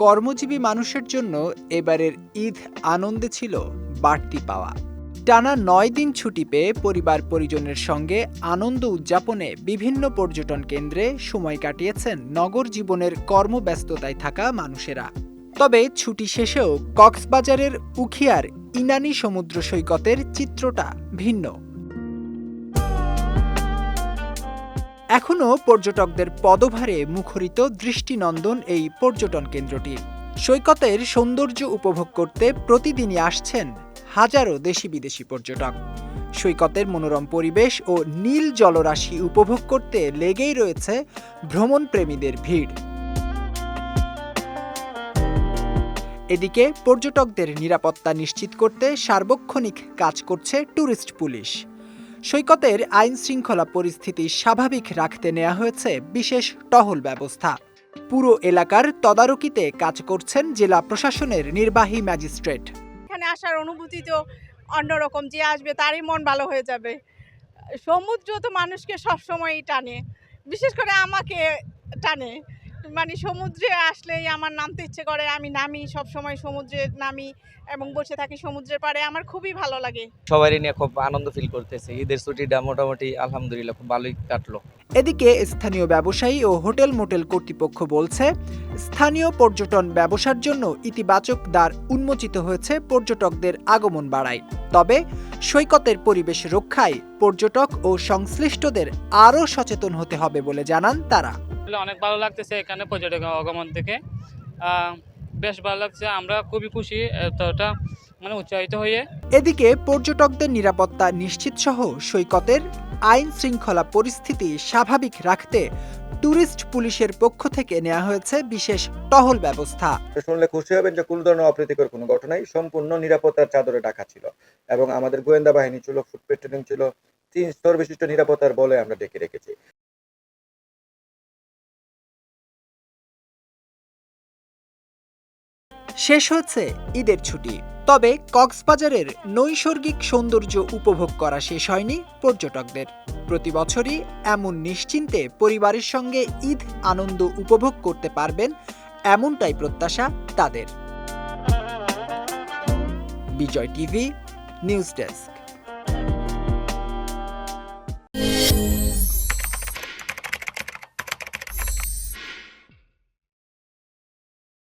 কর্মজীবী মানুষের জন্য এবারের ঈদ আনন্দে ছিল বাড়তি পাওয়া। টানা নয় দিন ছুটি পেয়ে পরিবার পরিজনের সঙ্গে আনন্দ উদযাপনে বিভিন্ন পর্যটন কেন্দ্রে সময় কাটিয়েছেন নগর জীবনের কর্মব্যস্ততায় থাকা মানুষেরা। তবে ছুটি শেষেও কক্সবাজারের উখিয়ার ইনানি সমুদ্র সৈকতের চিত্রটা ভিন্ন। এখনও পর্যটকদের পদভারে মুখরিত দৃষ্টিনন্দন এই পর্যটন কেন্দ্রটি। সৈকতের সৌন্দর্য উপভোগ করতে প্রতিদিনই আসছেন হাজারো দেশি বিদেশি পর্যটক। সৈকতের মনোরম পরিবেশ ও নীল জলরাশি উপভোগ করতে লেগেই রয়েছে ভ্রমণ প্রেমীদের ভিড়। এদিকে পর্যটকদের নিরাপত্তা নিশ্চিত করতে সার্বক্ষণিক কাজ করছে ট্যুরিস্ট পুলিশ। সৈকতের আইন শৃঙ্খলা পরিস্থিতি স্বাভাবিক রাখতে নেওয়া হয়েছে বিশেষ টহল ব্যবস্থা। পুরো এলাকার তদারকিতে কাজ করছেন জেলা প্রশাসনের নির্বাহী ম্যাজিস্ট্রেট। এখানে আসার অনুভূতি তো অন্যরকম, যে আসবে তারই মন ভালো হয়ে যাবে। সমুদ্র তো মানুষকে সবসময়ই টানে, বিশেষ করে আমাকে টানে। মানে সমুদ্রে আসলেই আমার নামতে ইচ্ছে করে আমি নামি সব সময় সমুদ্রে নামি এবং বসে থাকি সমুদ্রের পাড়ে আমার খুবই ভালো লাগে। সবারই নিয়ে খুব আনন্দ ফিল করতেছে। ঈদের ছুটিটা মোটামুটি আলহামদুলিল্লাহ খুব ভালোই কাটলো। এদিকে স্থানীয় ব্যবসায়ী ও হোটেল মোটেল কর্তৃপক্ষ বলছে স্থানীয় পর্যটন ব্যবসার জন্য ইতিবাচক দ্বার উন্মোচিত হয়েছে পর্যটকদের আগমন বাড়ায়। তবে সৈকতের পরিবেশ রক্ষায় পর্যটক ও সংশ্লিষ্টদের আরও সচেতন হতে হবে বলে জানান তারা। আসলে অনেক ভালো লাগতেছে এখানে পর্যটক আগমন থেকে। বেশ ভালো লাগছে আমরা খুবই খুশি এতটা মানে উৎসাহিত হয়ে। এদিকে পর্যটকদের নিরাপত্তা নিশ্চিত সহ সৈকতের আইন শৃঙ্খলা পরিস্থিতি স্বাভাবিক রাখতে ট্যুরিস্ট পুলিশের পক্ষ থেকে নেওয়া হয়েছে বিশেষ টহল ব্যবস্থা। শুনলে খুশি হবেন যে কোনো ধরনের অপ্রীতিকর কোনো ঘটনাই সম্পূর্ণ নিরাপত্তার চাদরে ঢাকা ছিল এবং আমাদের গোয়েন্দা বাহিনী ছিল ফুড পেট্রোলিং ছিল তিন স্তর বিশিষ্ট নিরাপত্তার বলে আমরা ডেকে রেখেছি। শেষ হচ্ছে ঈদের ছুটি। তবে কক্সবাজারের নৈসর্গিক সৌন্দর্য উপভোগ করা শেষ হয়নি পর্যটকদের। প্রতি বছরই এমন নিশ্চিন্তে পরিবারের সঙ্গে ঈদ আনন্দ উপভোগ করতে পারবেন এমনটাই প্রত্যাশা তাদের। Bijoy TV, news desk.